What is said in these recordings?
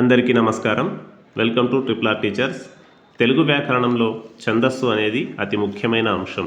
అందరికీ నమస్కారం. Welcome to triple R teachers. Telugu వ్యాకరణంలో ఛందస్సు అనేది అతి ముఖ్యమైన అంశం.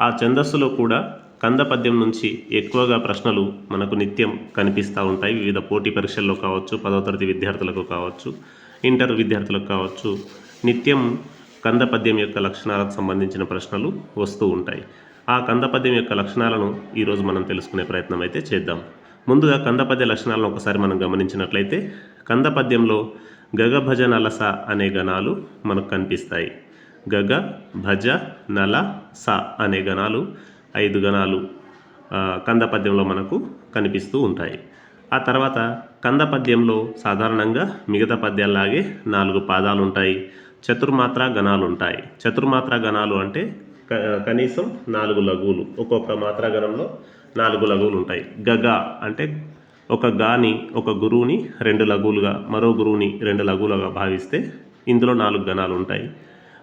ఆ ఛందస్సులో కూడా కంద పద్యం నుంచి ఎక్కువగా ప్రశ్నలు మనకు నిత్యం కనిపిస్తూ ఉంటాయి. వివిధ పోటీ పరీక్షల్లో కావచ్చు పదో తరగతి విద్యార్థులకు కావచ్చు ఇంటర్ విద్యార్థులకు కావచ్చు. నిత్యం కంద పద్యం యొక్క లక్షణాలకు సంబంధించిన ప్రశ్నలు వస్తూ ఉంటాయి. ఆ కంద పద్యం యొక్క లక్షణాలను ఈరోజు మనం తెలుసుకునే ప్రయత్నం అయితే చేద్దాం. ముందుగా కందపద్య లక్షణాలను ఒకసారి మనం గమనించినట్లయితే కందపద్యంలో గగ భజ నలస అనే గణాలు మనకు కనిపిస్తాయి. గగ భజ నల స అనే గణాలు ఐదు గణాలు కందపద్యంలో మనకు కనిపిస్తూ ఉంటాయి. ఆ తర్వాత కందపద్యంలో సాధారణంగా మిగతా పద్యాల్లాగే నాలుగు పాదాలు ఉంటాయి చతుర్మాత్ర గణాలు ఉంటాయి చతుర్మాత్ర గణాలు అంటే క- కనీసం నాలుగు లఘువులు. ఒక్కొక్క మాత్రా గణంలో నాలుగు లఘువులు ఉంటాయి గగ అంటే ఒక గాని ఒక గురువుని రెండు లఘువులుగా మరో గురువుని రెండు లఘువులుగా భావిస్తే ఇందులో నాలుగు గణాలు ఉంటాయి.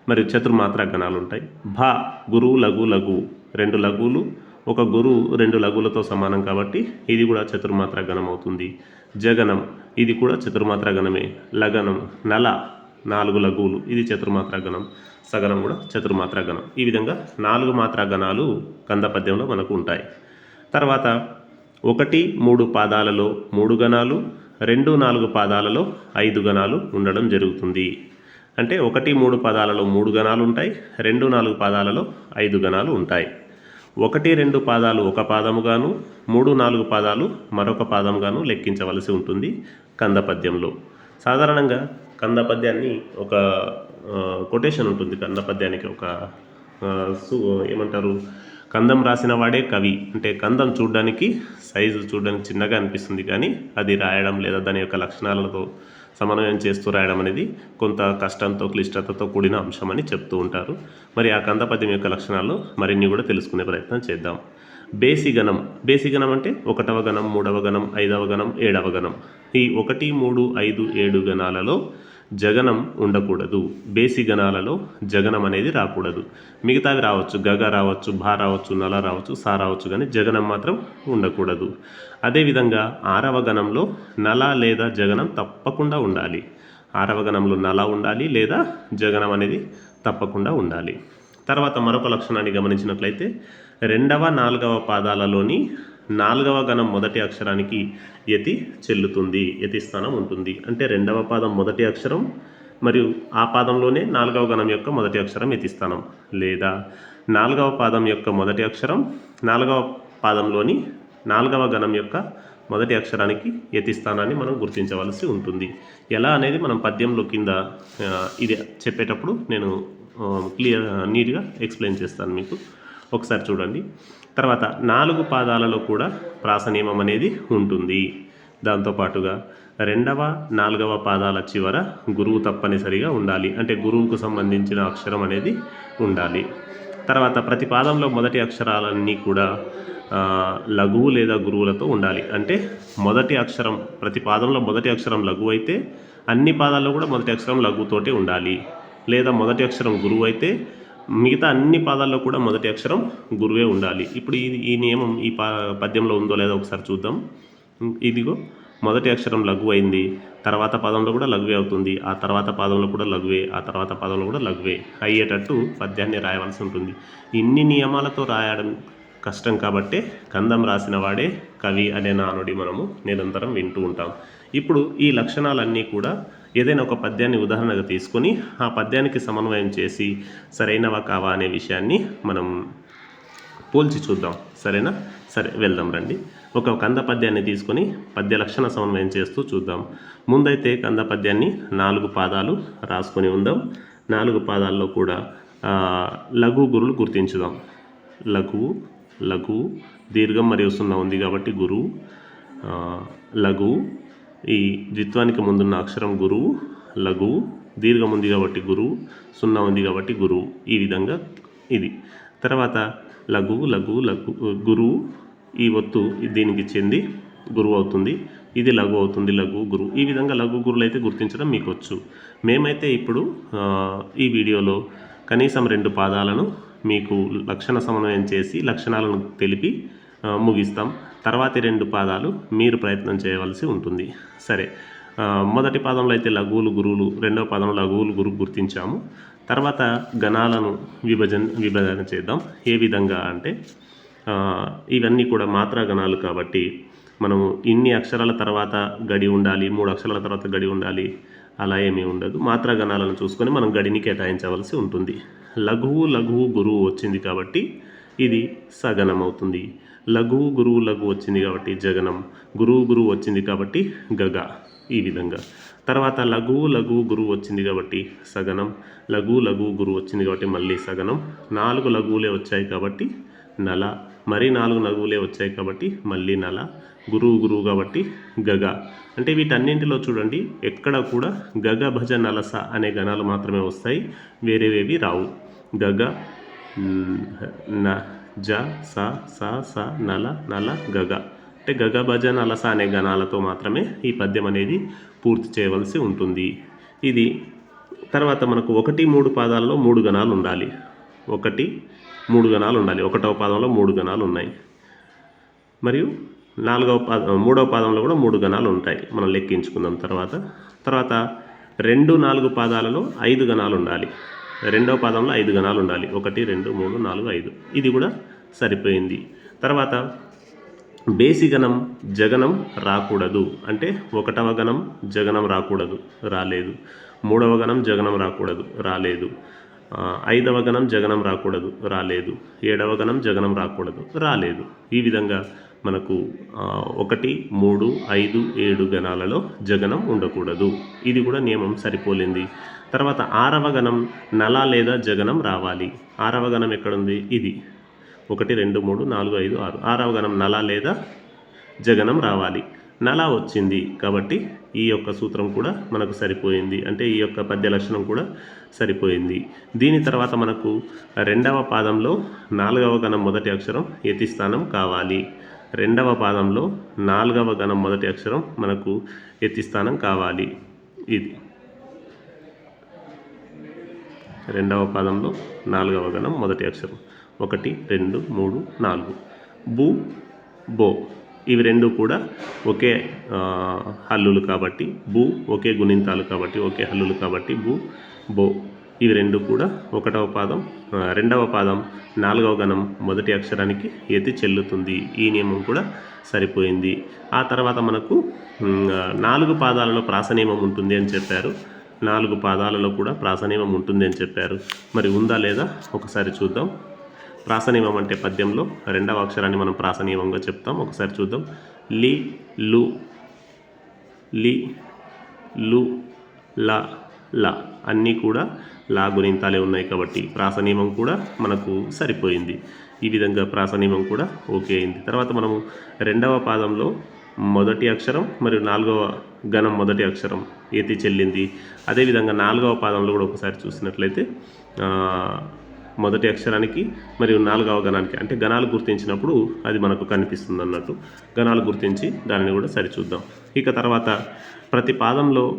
మరి చతుర్మాత్ర గణాలు ఉంటాయి. భా గురువు లఘు లఘు రెండు లఘువులు. ఒక గురువు రెండు లఘువులతో సమానం కాబట్టి ఇది కూడా చతుర్మాత్ర గణం అవుతుంది. జగనం ఇది కూడా చతుర్మాత్ర గణమే. లగనం నల నాలుగు లఘువులు. ఇది చతుర్మాత్ర గణం. సగనం కూడా చతుర్మాత్ర గణం. ఈ విధంగా నాలుగు మాత్రా గణాలు కంద పద్యంలో మనకు ఉంటాయి. తర్వాత ఒకటి మూడు పాదాలలో మూడు గణాలు రెండు నాలుగు పాదాలలో ఐదు గణాలు ఉండడం జరుగుతుంది. అంటే ఒకటి మూడు పాదాలలో మూడు గణాలు ఉంటాయి రెండు నాలుగు పాదాలలో ఐదు గణాలు ఉంటాయి. ఒకటి రెండు పాదాలు ఒక పాదముగాను మూడు నాలుగు పాదాలు మరొక పాదముగాను లెక్కించవలసి ఉంటుంది కంద పద్యంలో సాధారణంగా కంద పద్యాన్ని ఒక కొటేషన్ ఉంటుంది. కంద పద్యానికి ఒక సు ఏమంటారు కందం రాసిన వాడే కవి. అంటే కందం చూడడానికి సైజు చూడడానికి చిన్నగా అనిపిస్తుంది కానీ అది రాయడం లేదా దాని యొక్క లక్షణాలతో సమన్వయం చేస్తూ రాయడం అనేది కొంత కష్టంతో క్లిష్టతతో కూడిన అంశం అని చెప్తూ ఉంటారు. మరి ఆ కంద పద్యం యొక్క లక్షణాలు మరిన్ని కూడా తెలుసుకునే ప్రయత్నం చేద్దాం. బేసి గణం. బేసి గణం అంటే ఒకటవ గణం మూడవ గణం ఐదవ గణం ఏడవ గణం. ఈ ఒకటి మూడు ఐదు ఏడు గణాలలో జగనం ఉండకూడదు. బేసి గణాలలో జగనం అనేది రాకూడదు. మిగతావి రావచ్చు. గగ రావచ్చు భా రావచ్చు నల రావచ్చు సా రావచ్చు కానీ జగనం మాత్రం ఉండకూడదు. అదేవిధంగా ఆరవ గణంలో నల లేదా జగనం తప్పకుండా ఉండాలి. ఆరవ గణంలో నల ఉండాలి లేదా జగనం అనేది తప్పకుండా ఉండాలి. తర్వాత మరొక లక్షణాన్ని గమనించినట్లయితే రెండవ నాలుగవ పాదాలలోని నాలుగవ గణం మొదటి అక్షరానికి యతి చెల్లుతుంది యతి స్థానం ఉంటుంది. అంటే రెండవ పాదం మొదటి అక్షరం మరియు ఆ పాదంలోనే నాలుగవ గణం యొక్క మొదటి అక్షరం యతి స్థానం లేదా నాలుగవ పాదం యొక్క మొదటి అక్షరం నాలుగవ పాదంలోని నాలుగవ గణం యొక్క మొదటి అక్షరానికి యతి స్థానాన్ని మనం గుర్తించవలసి ఉంటుంది. ఎలా అనేది మనం పద్యంలో కింద ఇది చెప్పేటప్పుడు నేను క్లియర్ నీట్గా ఎక్స్ప్లెయిన్ చేస్తాను మీకు. ఒకసారి చూడండి. తర్వాత నాలుగు పాదాలలో కూడా ప్రాస నియమం అనేది ఉంటుంది. దాంతోపాటుగా రెండవ నాలుగవ పాదాల చివర గురువు తప్పనిసరిగా ఉండాలి. అంటే గురువుకు సంబంధించిన అక్షరం అనేది ఉండాలి. తర్వాత ప్రతి పాదంలో మొదటి అక్షరాలన్నీ కూడా లఘువు లేదా గురువులతో ఉండాలి. అంటే మొదటి అక్షరం ప్రతి పాదంలో మొదటి అక్షరం లఘువు అయితే అన్ని పాదాల్లో కూడా మొదటి అక్షరం లఘువుతోటే ఉండాలి. లేదా మొదటి అక్షరం గురువు అయితే మిగతా అన్ని పాదాల్లో కూడా మొదటి అక్షరం గురువే ఉండాలి. ఇప్పుడు ఇది ఈ నియమం ఈ పా పద్యంలో ఉందో లేదో ఒకసారి చూద్దాం. ఇదిగో మొదటి అక్షరం లఘు అయింది. తర్వాత పదంలో కూడా లఘువే అవుతుంది. ఆ తర్వాత పదంలో కూడా లఘువే ఆ తర్వాత పదంలో కూడా లఘువే అయ్యేటట్టు పద్యాన్ని రాయవలసి ఉంటుంది. ఇన్ని నియమాలతో రాయడం కష్టం కాబట్టే కందం రాసిన వాడే కవి అనే నానుడి మనము నిరంతరం వింటూ ఉంటాం. ఇప్పుడు ఈ లక్షణాలన్నీ కూడా ఏదైనా ఒక పద్యాన్ని ఉదాహరణగా తీసుకొని ఆ పద్యానికి సమన్వయం చేసి సరైనవా కావా అనే విషయాన్ని మనం పోల్చి చూద్దాం. సరేనా? సరే వెళ్దాం రండి. ఒక కంద పద్యాన్ని తీసుకొని పద్య లక్షణ సమన్వయం చేస్తూ చూద్దాం. ముందైతే కంద పద్యాన్ని నాలుగు పాదాలు రాసుకొని ఉందాం. నాలుగు పాదాల్లో కూడా లఘు గురులు గుర్తించుదాం. లఘు లఘు దీర్ఘం మరియు సున్నా ఉంది కాబట్టి గురువు లఘు ఈ ద్విత్వానికి ముందున్న అక్షరం గురువు లఘువు దీర్ఘం ఉంది కాబట్టి గురువు సున్నా ఉంది కాబట్టి గురువు. ఈ విధంగా ఇది. తర్వాత లఘువు లఘువు లఘు గురువు ఈ ఒత్తు దీనికి చెంది గురువు అవుతుంది. ఇది లఘు అవుతుంది లఘు గురువు. ఈ విధంగా లఘు గురువులు అయితే గుర్తించడం మీకు వచ్చు. మేమైతే ఇప్పుడు ఈ వీడియోలో కనీసం రెండు పాదాలను మీకు లక్షణ సమన్వయం చేసి లక్షణాలను తెలిపి ముగిస్తాం. తర్వాతి రెండు పాదాలు మీరు ప్రయత్నం చేయవలసి ఉంటుంది. సరే మొదటి పాదంలో అయితే లఘువులు గురువులు రెండవ పాదంలో లఘువులు గురువు గుర్తించాము. తర్వాత గణాలను విభజన విభజన చేద్దాం. ఏ విధంగా అంటే ఇవన్నీ కూడా మాత్రా గణాలు కాబట్టి మనము ఇన్ని అక్షరాల తర్వాత గడి ఉండాలి మూడు అక్షరాల తర్వాత గడి ఉండాలి అలా ఏమీ ఉండదు. మాత్రా గణాలను చూసుకొని మనం గడిని కేటాయించవలసి ఉంటుంది. లఘువు లఘువు గురువు వచ్చింది కాబట్టి ఇది సగనం అవుతుంది లఘువు గురువు లఘు వచ్చింది కాబట్టి జగనం గురువు గురువు వచ్చింది కాబట్టి గగ ఈ విధంగా. తర్వాత లఘువు లఘువు గురువు వచ్చింది కాబట్టి సగనం లఘువు లఘువు గురువు వచ్చింది కాబట్టి మళ్ళీ సగనం. నాలుగు లఘువులే వచ్చాయి కాబట్టి నల మరి నాలుగు లఘువులే వచ్చాయి కాబట్టి మళ్ళీ నల గురువు గురువు కాబట్టి గగ. అంటే వీటన్నింటిలో చూడండి ఎక్కడ కూడా గగ భజ నలస అనే గణాలు మాత్రమే వస్తాయి వేరేవేవి రావు. గగ న జ స స స నల నల గగ. అంటే గగ భజ నలస అనే గణాలతో మాత్రమే ఈ పద్యం అనేది పూర్తి చేయవలసి ఉంటుంది. ఇది తర్వాత మనకు ఒకటి మూడు పాదాల్లో మూడు గణాలు ఉండాలి. ఒకటి మూడు గణాలు ఉండాలి. ఒకటవ పాదంలో మూడు గణాలు ఉన్నాయి. మరియు నాలుగవ పాద మూడవ పాదంలో కూడా మూడు గణాలు ఉంటాయి. మనం లెక్కించుకుందాం తర్వాత. తర్వాత రెండు నాలుగు పాదాలలో ఐదు గణాలు ఉండాలి. రెండవ పాదంలో ఐదు గణాలు ఉండాలి. ఒకటి రెండు మూడు నాలుగు ఐదు. ఇది కూడా సరిపోయింది. తర్వాత బేసిగణం జగనం రాకూడదు. అంటే ఒకటవ గణం జగనం రాకూడదు రాలేదు. మూడవ గణం జగనం రాకూడదు రాలేదు. ఐదవ గణం జగనం రాకూడదు రాలేదు. ఏడవ గణం జగనం రాకూడదు రాలేదు. ఈ విధంగా మనకు ఒకటి మూడు ఐదు ఏడు గణాలలో జగనం ఉండకూడదు. ఇది కూడా నియమం సరిపోలింది. తర్వాత ఆరవ గణం నల లేదా జగనం రావాలి. ఆరవ గణం ఎక్కడుంది? ఇది. ఒకటి రెండు మూడు నాలుగు ఐదు ఆరు. ఆరవ గణం నల లేదా జగనం రావాలి. నల వచ్చింది కాబట్టి ఈ యొక్క సూత్రం కూడా మనకు సరిపోయింది. అంటే ఈ యొక్క పద్య లక్షణం కూడా సరిపోయింది. దీని తర్వాత మనకు రెండవ పాదంలో నాలుగవ గణం మొదటి అక్షరం యతి స్థానం కావాలి. రెండవ పాదంలో నాలుగవ గణం మొదటి అక్షరం మనకు యతి స్థానం కావాలి. ఇది. రెండవ పాదంలో నాలుగవ గణం మొదటి అక్షరం. ఒకటి రెండు మూడు నాలుగు. బు బో. ఇవి రెండు కూడా ఒకే హల్లులు కాబట్టి బు ఒకే గుణింతాలు కాబట్టి ఒకే హల్లులు కాబట్టి బు బో. ఇవి రెండు కూడా ఒకటవ పాదం రెండవ పాదం నాలుగవ గణం మొదటి అక్షరానికి ఎతి చెల్లుతుంది. ఈ నియమం కూడా సరిపోయింది. ఆ తర్వాత మనకు నాలుగు పాదాలలో ప్రాస నియమం ఉంటుంది అని చెప్పారు. నాలుగు పాదాలలో కూడా ప్రాసనియమం ఉంటుంది అని చెప్పారు. మరి ఉందా లేదా ఒకసారి చూద్దాం. ప్రాసనియమం అంటే పద్యంలో రెండవ అక్షరాన్ని మనం ప్రాసనియమంగా చెప్తాం. ఒకసారి చూద్దాం. లి లు లి లు ల లా. అన్నీ కూడా లా గుణింతాలే ఉన్నాయి కాబట్టి ప్రాసనియమం కూడా మనకు సరిపోయింది. ఈ విధంగా ప్రాసనియమం కూడా ఓకే అయింది. తర్వాత మనము రెండవ పాదంలో మొదటి అక్షరం మరియు నాలుగవ గణం మొదటి అక్షరం ఏతి చెల్లింది. అదేవిధంగా నాలుగవ పాదంలో కూడా ఒకసారి చూసినట్లయితే మొదటి అక్షరానికి మరియు నాలుగవ గణానికి అంటే గణాలు గుర్తించినప్పుడు అది మనకు కనిపిస్తుంది అన్నట్టు. గణాలు గుర్తించి దానిని కూడా సరిచూద్దాం. ఇక తర్వాత ప్రతి పాదంలో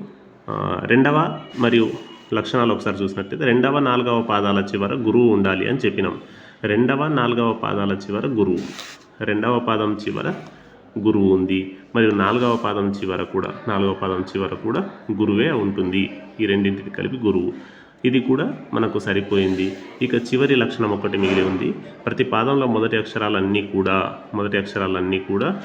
రెండవ మరియు లక్షణాలు ఒకసారి చూసినట్లయితే రెండవ నాలుగవ పాదాల చివర గురువు ఉండాలి అని చెప్పినాం. రెండవ నాలుగవ పాదాల చివర గురువు. రెండవ పాదం చివర గురువు ఉంది. మరియు నాలుగవ పాదం చివర కూడా నాలుగవ పాదం చివర కూడా గురువే ఉంటుంది. ఈ రెండింటికి కలిపి గురువు. ఇది కూడా మనకు సరిపోయింది. ఇక చివరి లక్షణం ఒకటి మిగిలి ఉంది. ప్రతి పాదంలో మొదటి అక్షరాలన్నీ కూడా మొదటి అక్షరాలన్నీ కూడా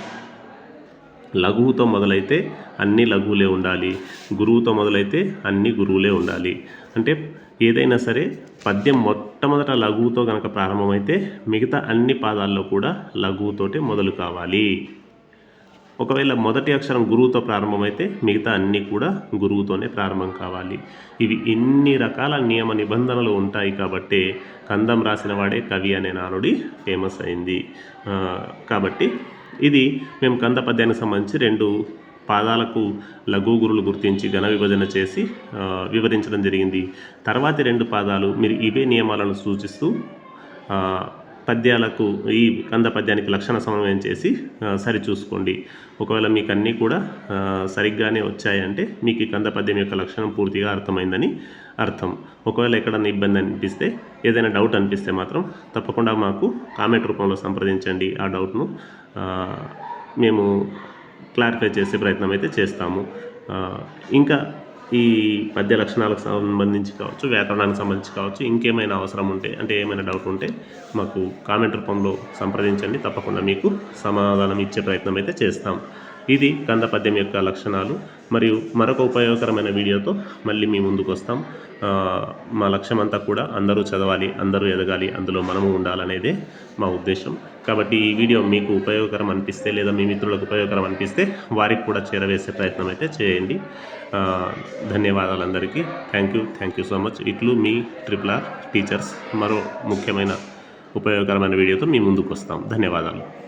లఘువుతో మొదలైతే అన్ని లఘువులే ఉండాలి. గురువుతో మొదలైతే అన్ని గురువులే ఉండాలి. అంటే ఏదైనా సరే పద్యం మొట్టమొదట లఘువుతో కనుక ప్రారంభమైతే మిగతా అన్ని పాదాల్లో కూడా లఘువుతోటే మొదలు కావాలి. ఒకవేళ మొదటి అక్షరం గురువుతో ప్రారంభమైతే మిగతా అన్నీ కూడా గురువుతోనే ప్రారంభం కావాలి. ఇవి ఇన్ని రకాల నియమ నిబంధనలు ఉంటాయి కాబట్టి కందం రాసిన వాడే కవి అనే నానుడి ఫేమస్ అయింది. కాబట్టి ఇది మేము కంద పద్యానికి సంబంధించి రెండు పాదాలకు లఘు గురులు గుర్తించి ఘన విభజన చేసి వివరించడం జరిగింది. తర్వాతి రెండు పాదాలు మీరు ఇవే నియమాలను సూచిస్తూ పద్యాలకు ఈ కంద పద్యానికి లక్షణ సమన్వయం చేసి సరిచూసుకోండి. ఒకవేళ మీకు అన్నీ కూడా సరిగ్గానే వచ్చాయంటే మీకు ఈ కంద పద్యం యొక్క లక్షణం పూర్తిగా అర్థమైందని అర్థం. ఒకవేళ ఎక్కడన్నా ఇబ్బంది అనిపిస్తే ఏదైనా డౌట్ అనిపిస్తే మాత్రం తప్పకుండా మాకు కామెంట్ రూపంలో సంప్రదించండి ఆ డౌట్ను. మేము క్లారిఫై చేసే ప్రయత్నం అయితే చేస్తాము. ఇంకా ఈ పద్య లక్షణాలకు సంబంధించి కావచ్చు వ్యాకరణానికి సంబంధించి కావచ్చు ఇంకేమైనా అవసరం ఉంటే అంటే ఏమైనా డౌట్ ఉంటే మాకు కామెంట్ రూపంలో సంప్రదించండి. తప్పకుండా మీకు సమాధానం ఇచ్చే ప్రయత్నం అయితే చేస్తాం. ఇది కంద పద్యం యొక్క లక్షణాలు మరియు మరొక ఉపయోగకరమైన వీడియోతో మళ్ళీ మీ ముందుకు వస్తాం. మా లక్ష్యం అంతా కూడా అందరూ చదవాలి అందరూ ఎదగాలి అందులో మనము ఉండాలనేదే మా ఉద్దేశం. కాబట్టి ఈ వీడియో మీకు ఉపయోగకరం అనిపిస్తే లేదా మీ మిత్రులకు ఉపయోగకరం అనిపిస్తే వారికి కూడా చేరవేసే ప్రయత్నం అయితే చేయండి. ధన్యవాదాలు అందరికీ thank you thank you so much. ఇట్లు మీ ట్రిపుల్ ఆర్ టీచర్స్. మరో ముఖ్యమైన ఉపయోగకరమైన వీడియోతో మీ ముందుకు వస్తాం. ధన్యవాదాలు.